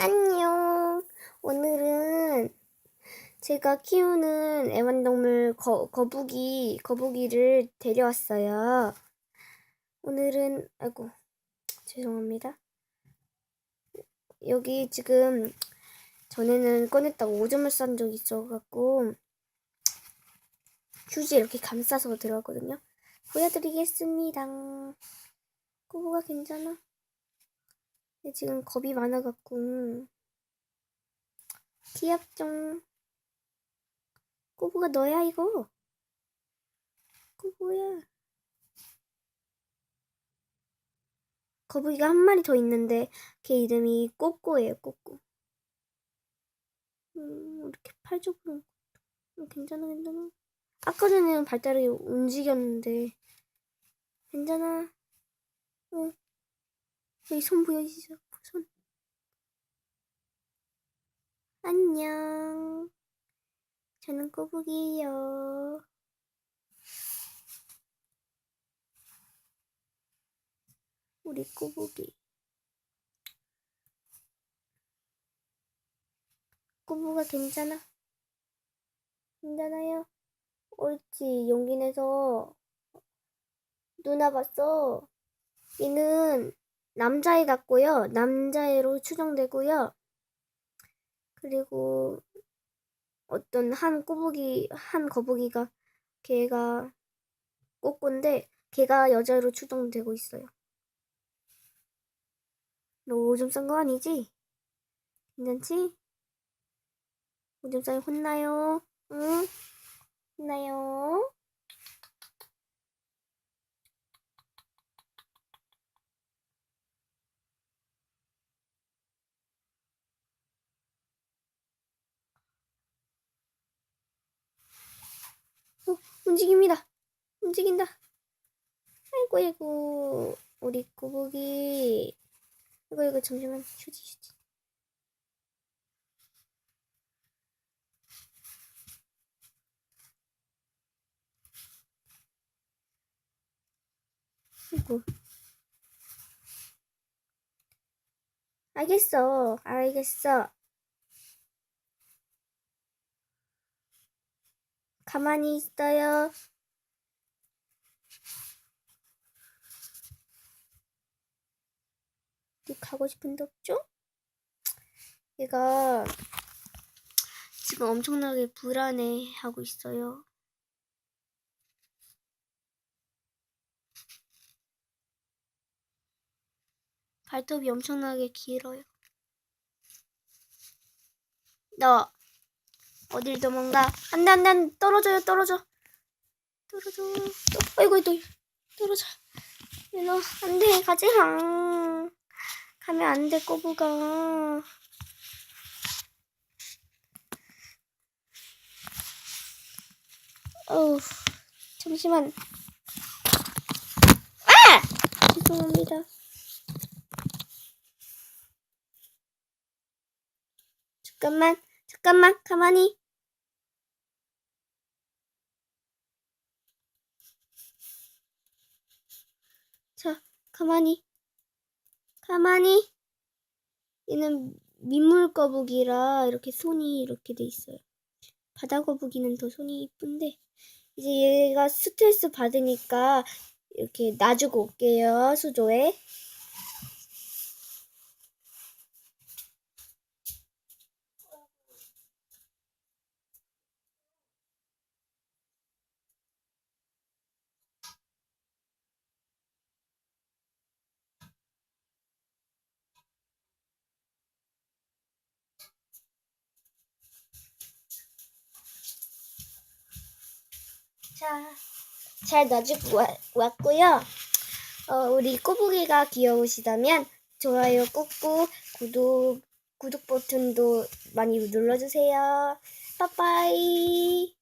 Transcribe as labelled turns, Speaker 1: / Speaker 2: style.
Speaker 1: 안녕. 오늘은 제가 키우는 애완동물 거, 거북이, 거북이를 데려왔어요. 오늘은, 아이고, 죄송합니다. 여기 지금 전에는 꺼냈다가 오줌을 싼 적이 있어갖고 휴지 이렇게 감싸서 들어왔거든요. 보여드리겠습니다. 꼬부가 괜찮아? 근데 지금 겁이 많아갖고. 귀엽죠? 꼬부가 너야 이거. 꼬부야. 거북이가 한 마리 더 있는데 걔 이름이 꼬꼬예요 꼬꼬. 음, 이렇게 팔 쪽으로. 음, 괜찮아 괜찮아. 아까 전에는 발다리 움직였는데. 괜찮아? 어 여기 손 보여주시죠? 손. 안녕. 저는 꼬북이에요. 우리 꼬북이. 꼬부가 괜찮아? 괜찮아요? 옳지. 용기 내서. 누나 봤어? 얘는 남자애 같고요 남자애로 추정되고요 그리고 어떤 한 꼬부기 한 거북이가 걔가 꼬꼬인데 걔가 여자로 추정되고 있어요 너 오줌 싼 거 아니지? 괜찮지? 오줌 싸면 혼나요. 응? 혼나요. 어, 움직입니다. 움직인다. 아이고, 아이고. 우리 꼬부기. 이거, 이거, 잠시만. 휴지, 휴지. 아이고. 알겠어. 알겠어. 가만히 있어요. 가고 싶은 데 없죠? 얘가 지금 엄청나게 불안해 하고 있어요. 발톱이 엄청나게 길어요. 너 어딜 도망가? 안 돼 안 돼 안 돼. 떨어져요 떨어져. 떨어져. 또, 아이고 또 떨어져. 일로 안 돼 가지 마. 가면 안 돼 꼬부가. 어우 잠시만. 아! 죄송합니다. 잠깐만, 잠깐만, 가만히. 자, 가만히. 가만히. 얘는 민물 거북이라 이렇게 손이 이렇게 돼 있어요. 바다 거북이는 더 손이 이쁜데 이제 얘가 스트레스 받으니까 이렇게 놔주고 올게요, 수조에. 자, 잘 놔주고 와- 왔고요. 어, 우리 꼬부기가 귀여우시다면 좋아요 꾹꾹 구독 구독 버튼도 많이 눌러주세요. 빠빠이.